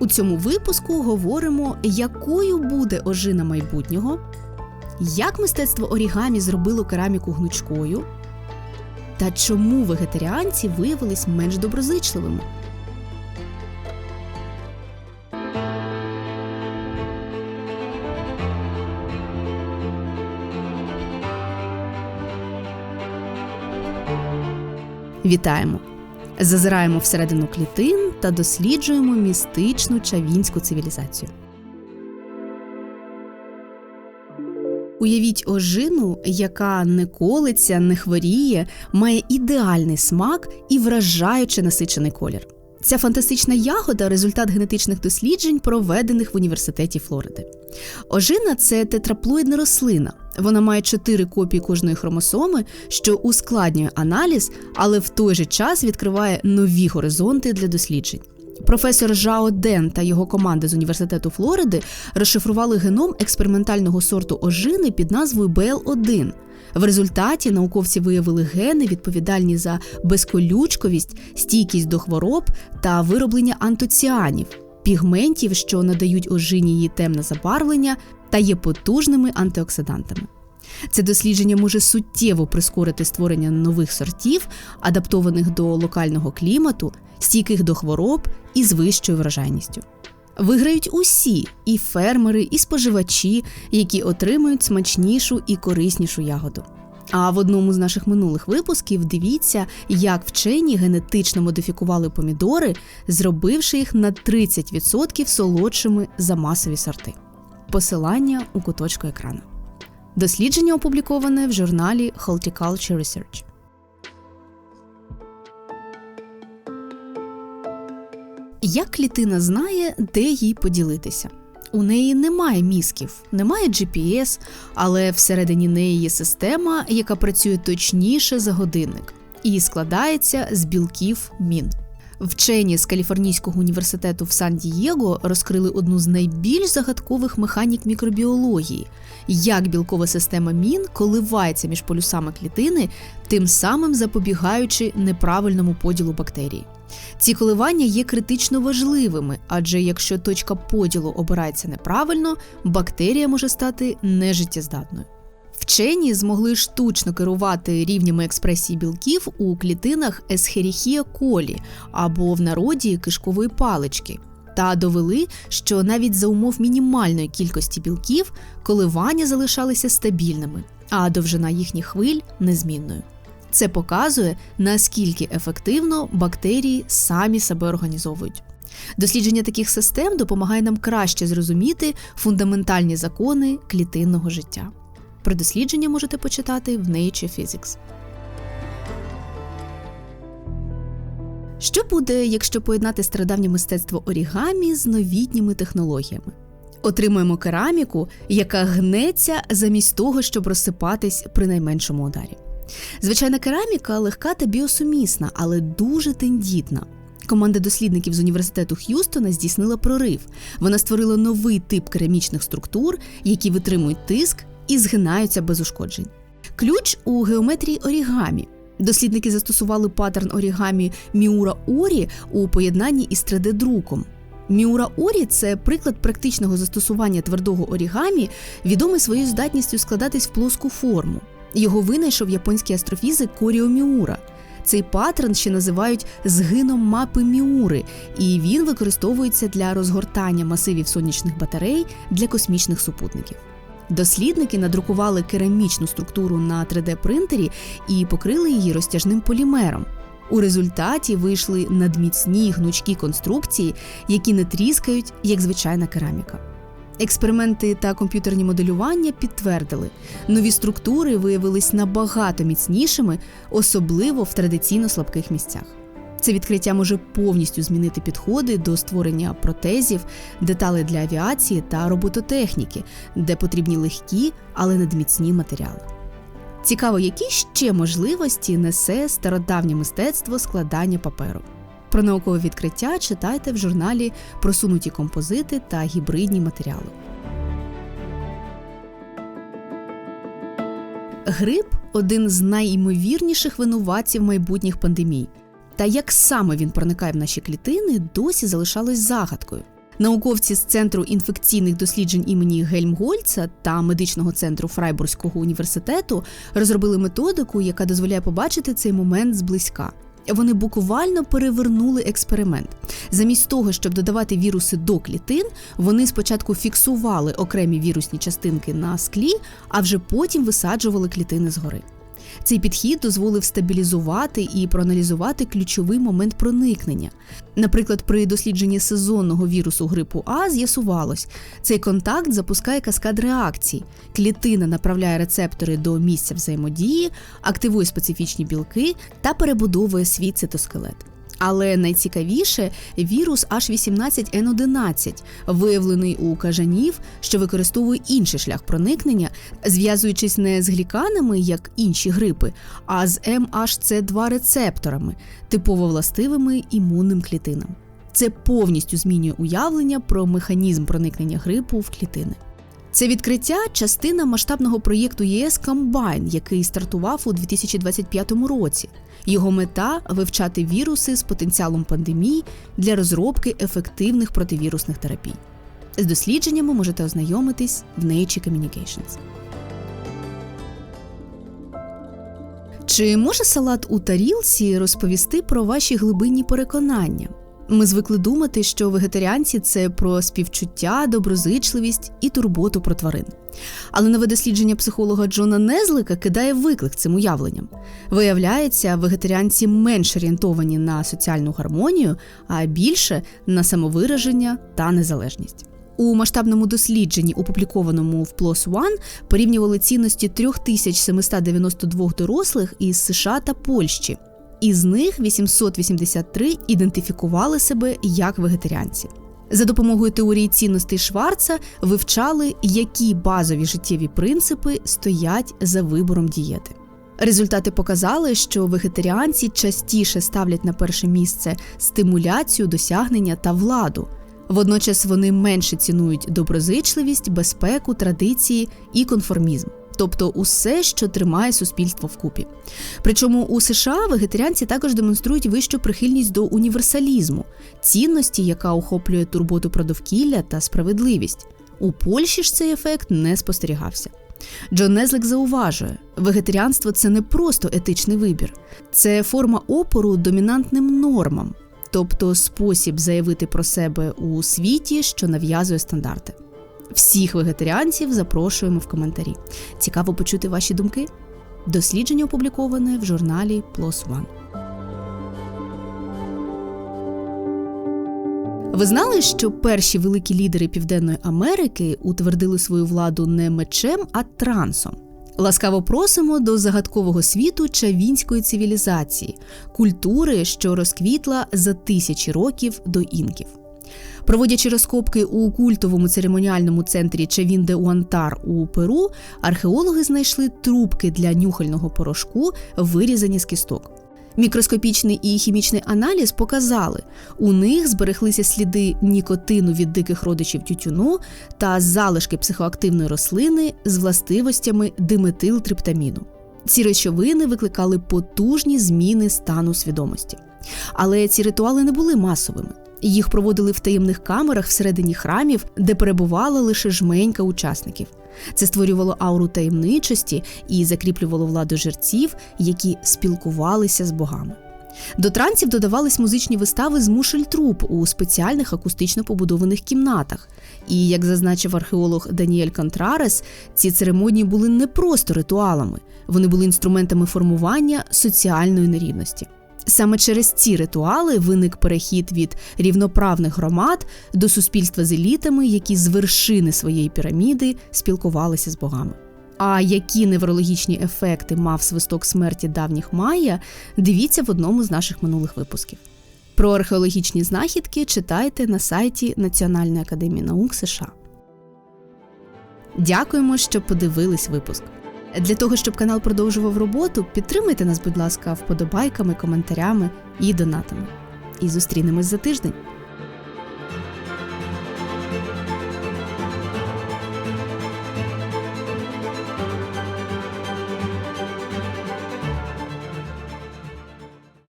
У цьому випуску говоримо, якою буде ожина майбутнього, як мистецтво орігамі зробило кераміку гнучкою, та чому вегетаріанці виявились менш доброзичливими. Вітаємо! Зазираємо всередину клітин та досліджуємо містичну чавінську цивілізацію. Уявіть ожину, яка не колиться, не хворіє, має ідеальний смак і вражаюче насичений колір. Ця фантастична ягода результат генетичних досліджень, проведених в університеті Флориди. Ожина це тетраплоїдна рослина. Вона має чотири копії кожної хромосоми, що ускладнює аналіз, але в той же час відкриває нові горизонти для досліджень. Професор Жао Ден та його команда з університету Флориди розшифрували геном експериментального сорту ожини під назвою БЛ1. В результаті науковці виявили гени, відповідальні за безколючковість, стійкість до хвороб та вироблення антоціанів, пігментів, що надають ожині її темне забарвлення та є потужними антиоксидантами. Це дослідження може суттєво прискорити створення нових сортів, адаптованих до локального клімату, стійких до хвороб і з вищою врожайністю. Виграють усі і фермери, і споживачі, які отримують смачнішу і кориснішу ягоду. А в одному з наших минулих випусків дивіться, як вчені генетично модифікували помідори, зробивши їх на 30% солодшими за масові сорти. Посилання у куточку екрану. Дослідження опубліковане в журналі Horticulture Research. Як клітина знає, де їй поділитися? У неї немає мізків, немає GPS, але всередині неї є система, яка працює точніше за годинник, і складається з білків мін. Вчені з Каліфорнійського університету в Сан-Дієго розкрили одну з найбільш загадкових механік мікробіології, як білкова система мін коливається між полюсами клітини, тим самим запобігаючи неправильному поділу бактерій. Ці коливання є критично важливими, адже якщо точка поділу обирається неправильно, бактерія може стати нежиттєздатною. Вчені змогли штучно керувати рівнями експресії білків у клітинах Есхеріхія колі або в народі кишкової палички, та довели, що навіть за умов мінімальної кількості білків коливання залишалися стабільними, а довжина їхніх хвиль незмінною. Це показує, наскільки ефективно бактерії самі себе організовують. Дослідження таких систем допомагає нам краще зрозуміти фундаментальні закони клітинного життя. Про дослідження можете почитати в Nature Physics. Що буде, якщо поєднати стародавнє мистецтво орігамі з новітніми технологіями? Отримуємо кераміку, яка гнеться замість того, щоб розсипатись при найменшому ударі. Звичайна кераміка легка та біосумісна, але дуже тендітна. Команда дослідників з університету Х'юстона здійснила прорив. Вона створила новий тип керамічних структур, які витримують тиск і згинаються без ушкоджень. Ключ у геометрії орігамі. Дослідники застосували паттерн орігамі Міура Орі у поєднанні із 3D-друком. Міура Орі це приклад практичного застосування твердого орігамі, відомий своєю здатністю складатись в плоску форму. Його винайшов японський астрофізик Коріо Міура. Цей паттерн ще називають згином мапи Міури, і він використовується для розгортання масивів сонячних батарей для космічних супутників. Дослідники надрукували керамічну структуру на 3D-принтері і покрили її розтяжним полімером. У результаті вийшли надміцні гнучкі конструкції, які не тріскають, як звичайна кераміка. Експерименти та комп'ютерні моделювання підтвердили, нові структури виявились набагато міцнішими, особливо в традиційно слабких місцях. Це відкриття може повністю змінити підходи до створення протезів, деталей для авіації та робототехніки, де потрібні легкі, але надміцні матеріали. Цікаво, які ще можливості несе стародавнє мистецтво складання паперу. Про наукове відкриття читайте в журналі Просунуті композити та гібридні матеріали. Грип один з найімовірніших винуватців майбутніх пандемій. Та як саме він проникає в наші клітини, досі залишалось загадкою. Науковці з центру інфекційних досліджень імені Гельмгольца та медичного центру Фрайбурзького університету розробили методику, яка дозволяє побачити цей момент зблизька. Вони буквально перевернули експеримент. Замість того, щоб додавати віруси до клітин, вони спочатку фіксували окремі вірусні частинки на склі, а вже потім висаджували клітини згори. Цей підхід дозволив стабілізувати і проаналізувати ключовий момент проникнення. Наприклад, при дослідженні сезонного вірусу грипу А з'ясувалось, цей контакт запускає каскад реакцій. Клітина направляє рецептори до місця взаємодії, активує специфічні білки та перебудовує свій цитоскелет. Але найцікавіше вірус H18N11, виявлений у кажанів, що використовує інший шлях проникнення, зв'язуючись не з гліканами, як інші грипи, а з MHC2 рецепторами, типово властивими імунним клітинам. Це повністю змінює уявлення про механізм проникнення грипу в клітини. Це відкриття частина масштабного проєкту ЄС Комбайн, який стартував у 2025 році. Його мета вивчати віруси з потенціалом пандемії для розробки ефективних противірусних терапій. З дослідженнями можете ознайомитись в Nature Communications. Чи може салат у тарілці розповісти про ваші глибинні переконання? Ми звикли думати, що вегетаріанці це про співчуття, доброзичливість і турботу про тварин. Але нове дослідження психолога Джона Незлика кидає виклик цим уявленням. Виявляється, вегетаріанці менш орієнтовані на соціальну гармонію, а більше на самовираження та незалежність. У масштабному дослідженні, опублікованому в PLOS ONE, порівнювали цінності 3792 дорослих із США та Польщі. Із них 883 ідентифікували себе як вегетаріанці. За допомогою теорії цінностей Шварца вивчали, які базові життєві принципи стоять за вибором дієти. Результати показали, що вегетаріанці частіше ставлять на перше місце стимуляцію, досягнення та владу. Водночас вони менше цінують доброзичливість, безпеку, традиції і конформізм тобто усе, що тримає суспільство вкупі. Причому у США вегетаріанці також демонструють вищу прихильність до універсалізму, цінності, яка охоплює турботу про довкілля та справедливість. У Польщі ж цей ефект не спостерігався. Джон Незлик зауважує, вегетаріанство це не просто етичний вибір, це форма опору домінантним нормам, тобто спосіб заявити про себе у світі, що нав'язує стандарти. Всіх вегетаріанців запрошуємо в коментарі. Цікаво почути ваші думки. Дослідження опубліковане в журналі PLOS ONE. Ви знали, що перші великі лідери Південної Америки утвердили свою владу не мечем, а трансом. Ласкаво просимо до загадкового світу чавінської цивілізації, культури, що розквітла за тисячі років до інків. Проводячи розкопки у культовому церемоніальному центрі Чавінде Уантар у Перу, археологи знайшли трубки для нюхального порошку, вирізані з кісток. Мікроскопічний і хімічний аналіз показали, у них збереглися сліди нікотину від диких родичів тютюну та залишки психоактивної рослини з властивостями диметилтриптаміну. Ці речовини викликали потужні зміни стану свідомості. Але ці ритуали не були масовими. Їх проводили в таємних камерах всередині храмів, де перебувала лише жменька учасників. Це створювало ауру таємничості і закріплювало владу жерців, які спілкувалися з богами. До трансів додавались музичні вистави з мушель-труп у спеціальних акустично побудованих кімнатах. І, як зазначив археолог Даніель Контрарес, ці церемонії були не просто ритуалами, вони були інструментами формування соціальної нерівності. Саме через ці ритуали виник перехід від рівноправних громад до суспільства з елітами, які з вершини своєї піраміди спілкувалися з богами. А які неврологічні ефекти мав свисток смерті давніх майя, дивіться в одному з наших минулих випусків. Про археологічні знахідки читайте на сайті Національної академії наук США. Дякуємо, що подивились випуск. Для того, щоб канал продовжував роботу, підтримайте нас, будь ласка, вподобайками, коментарями і донатами. І зустрінемось за тиждень.